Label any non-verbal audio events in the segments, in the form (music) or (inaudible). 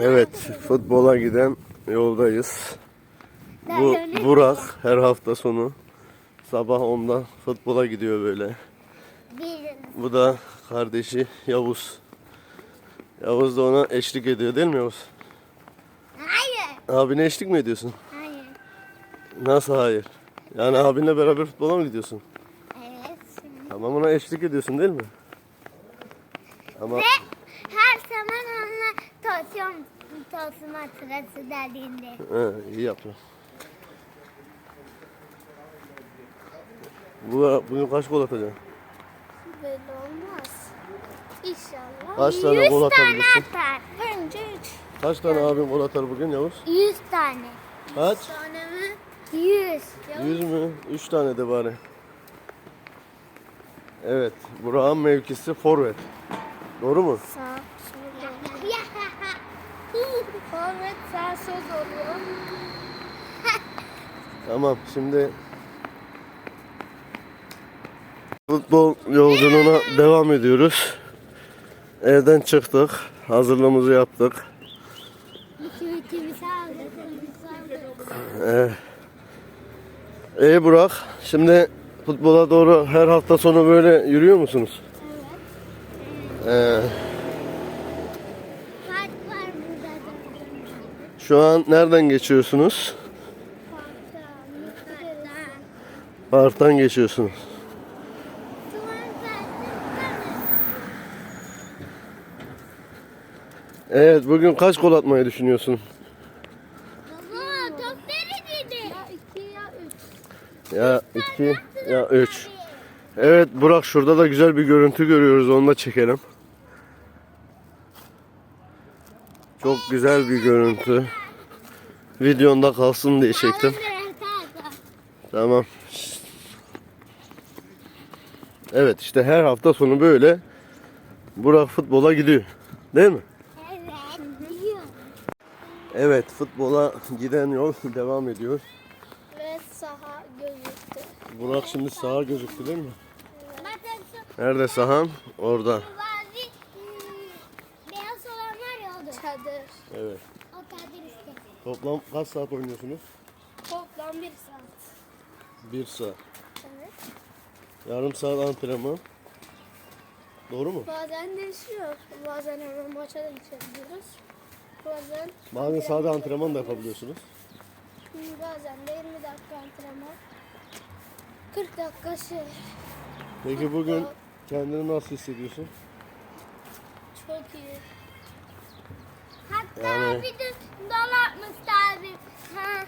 Evet, futbola giden yoldayız. Bu Burak her hafta sonu sabah 10'da futbola gidiyor böyle. Bu da kardeşi Yavuz. Yavuz da ona eşlik ediyor değil mi Yavuz? Hayır. Abine eşlik mi ediyorsun? Hayır. Nasıl hayır? Yani abinle beraber futbola mı gidiyorsun? Evet. Tamam ona eşlik ediyorsun değil mi? Ama Ve onunla tosun, tosuma sırası dediğinde. he, iyi yaptın. Bu, bugün kaç gol atacaksın? Belli olmaz. İnşallah. Kaç tane 100 gol tane atabilirsin? atar. Bence 3. Kaç tane abin gol atar bugün Yavuz? 100 tane. Kaç? Tane mi? 100. 100 mü? 3 tane de bari. Evet, Burak'ın mevkisi forvet. Doğru mu? Sağ, Forvet sağ söz oluyor. (laughs) Tamam, şimdi futbol yolculuğuna devam ediyoruz. Evden çıktık, hazırlığımızı yaptık. İki ütümü sağ Ee Burak, şimdi futbola doğru her hafta sonu böyle yürüyor musunuz? Ee, Park var burada da. Şu an nereden geçiyorsunuz? Parktan geçiyorsunuz. Evet, bugün kaç gol atmayı düşünüyorsun? Baba top neredeydi? Ya iki ya üç. Ya iki, ya üç. Evet Burak şurada da güzel bir görüntü görüyoruz. Onu da çekelim. Çok güzel bir görüntü. Videonda kalsın diye çektim. Tamam. Evet işte her hafta sonu böyle Burak futbola gidiyor. Değil mi? Evet. Evet futbola giden yol (laughs) devam ediyor. Ve saha gözüktü. Burak şimdi sağa gözüktü değil mi? Nerede sahan? Orada. bazı hmm, beyaz olan var ya o da. Çadır. Evet. O. Toplam kaç saat oynuyorsunuz? Toplam bir saat. Bir saat. Evet. Yarım saat antrenman. Doğru mu? Bazen değişiyor. Bazen hemen maça da geçebiliyoruz. Bazen Bazen sade antrenman da yapabiliyorsunuz. hmm, bazen de 20 dakika antrenman. 40 dakika şey. Peki bugün kendini nasıl hissediyorsun? Çok iyi. Yani- de abi. Ha.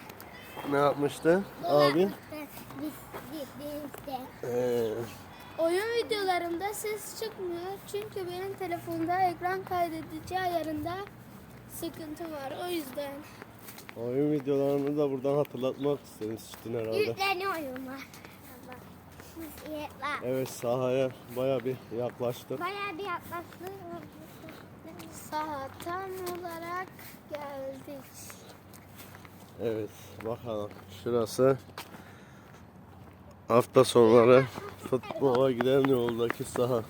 Ne yapmıştı Dal abi? atmıştı. Biz, biz, biz de. Ee, Oyun videolarımda ses çıkmıyor çünkü benim telefonda ekran kaydedici ayarında sıkıntı var o yüzden. oyun videolarını da buradan hatırlatmak istemiştin herhalde. Yükleniyorum var. var. Evet sahaya baya bir yaklaştık. Bayağı bir yaklaştık. Saha tam olarak geldik. Evet bakalım şurası hafta sonları futbola giden yoldaki saha.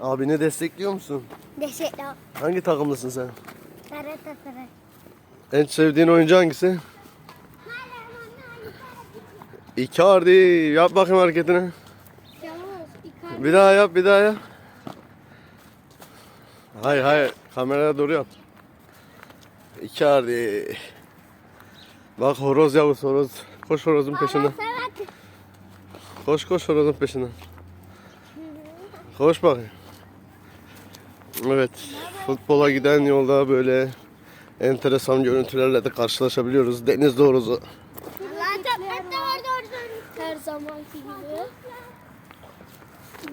Abini destekliyor musun? Deşekli Hangi takımlısın sen? Galatasaray. En sevdiğin oyuncu hangisi? Icardi. Yap bakayım hareketini. Bir daha yap, bir daha yap. Hayır, hayır. Kameraya doğru yap. Icardi. Bak horoz yavuz horoz. Koş horozun peşinden. Koş koş horozun peşinden. Koş bakayım. Evet. Futbola giden yolda böyle enteresan görüntülerle de karşılaşabiliyoruz. Deniz doğrusu. Her zamanki gibi.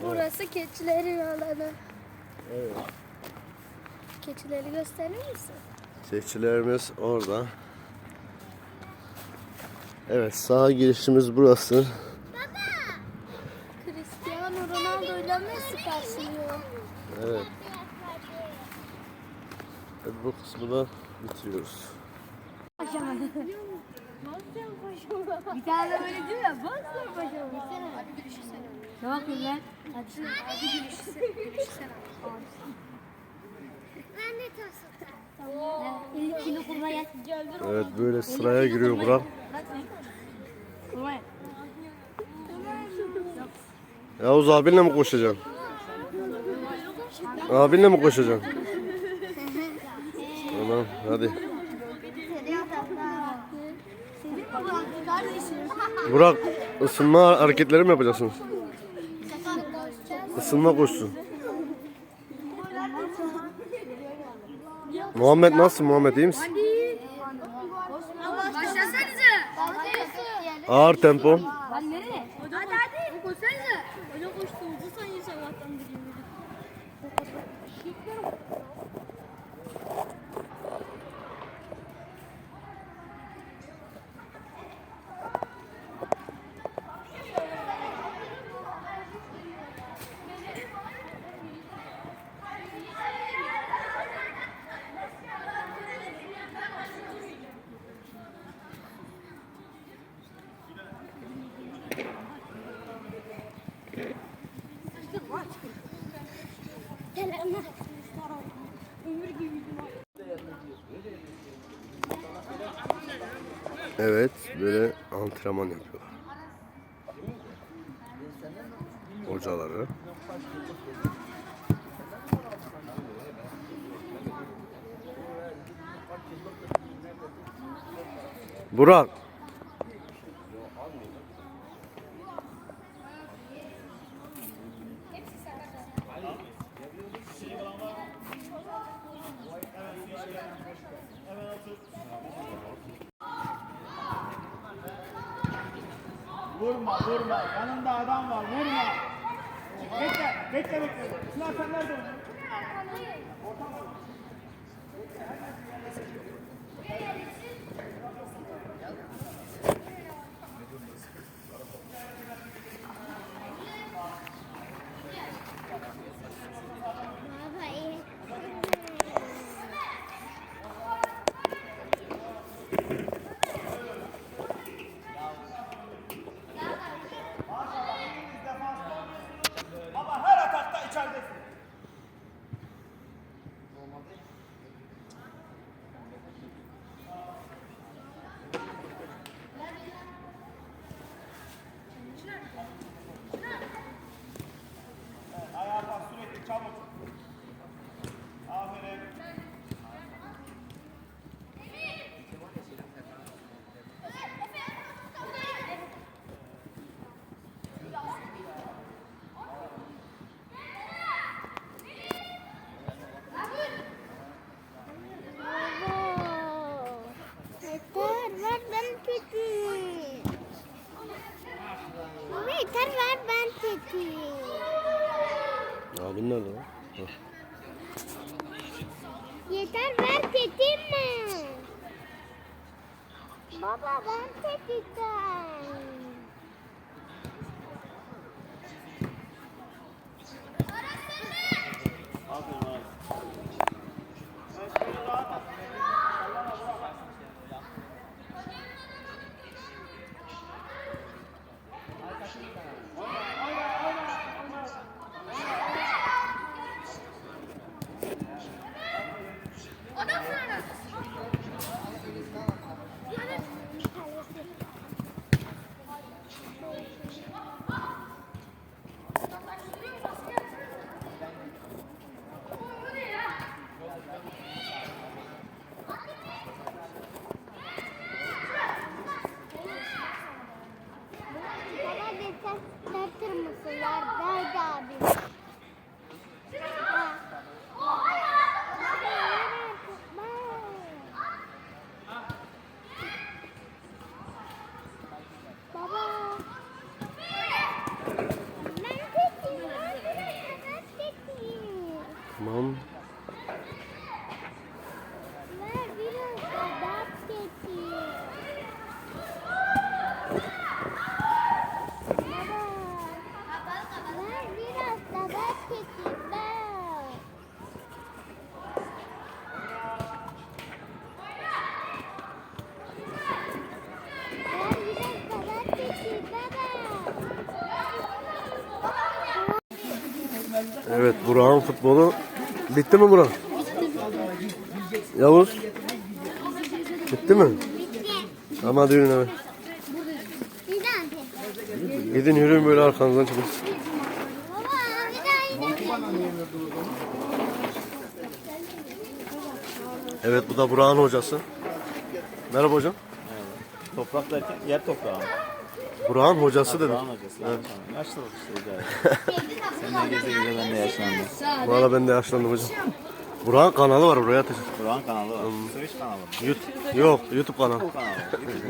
Burası keçilerin alanı. Evet. Keçileri gösterir misin? Çiftçilerimiz orada. Evet sağ girişimiz burası. Cristiano Ronaldo ile Messi karşılıyor. Evet. evet bu kısmı da bitiriyoruz. Bir tane böyle değil mi? Bas paşam. Ne yapayım ben? Acı, acı gülüşsene. Gülüşsene. Ben de tasarım. Tamam. İlk kilo kurmaya. Evet böyle sıraya giriyor Burak. Kurmaya. Yavuz abinle mi koşacaksın? Abinle mi koşacaksın? tamam hadi. Burak ısınma hareketleri mi yapacaksınız? Isınma koşsun. Muhammed nasılsın Muhammed iyi misin? Ağır tempo. Hadi hadi. Evet böyle antrenman yapıyorlar. Hocaları. Burak. Vurma vurma. Yanında adam var vurma. Bekle bekle bekle. Çınar sen nerede oynuyorsun? Ciao. Yeter ver çekeyim mi? Baba ben çekeceğim. Baba geçen tartır mısın? Yerdeydi abi. Baba. Ben çekeyim. Ben çekeyim. Tamam. Ver biraz da ben çekeyim. Baba. Ver biraz da ben çekeyim. Ben. Ver biraz da ben çekeyim. Baba. Evet Burak'ın futbolu bitti mi Burak? Yavuz. Bitti mi? Tamam hadi yürüyün eve. Gidin yürüyün böyle arkanızdan çıkın. Evet bu da Burak'ın hocası. Merhaba hocam. Toprak derken yer toprağı? Burak'ın hocası dedim. Toprağın hocası. Evet. Yaşlılık işte idare. Sen de geze geze ben de yaşlandım. Bu arada ben de yaşlandım hocam. Burak'ın kanalı var buraya atacağım. Burak'ın kanalı var. Switch kanalı mı? YouTube, yok YouTube kanalı. Bu kanalı.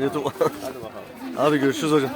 (laughs) YouTube Hadi bakalım. Hadi görüşürüz hocam.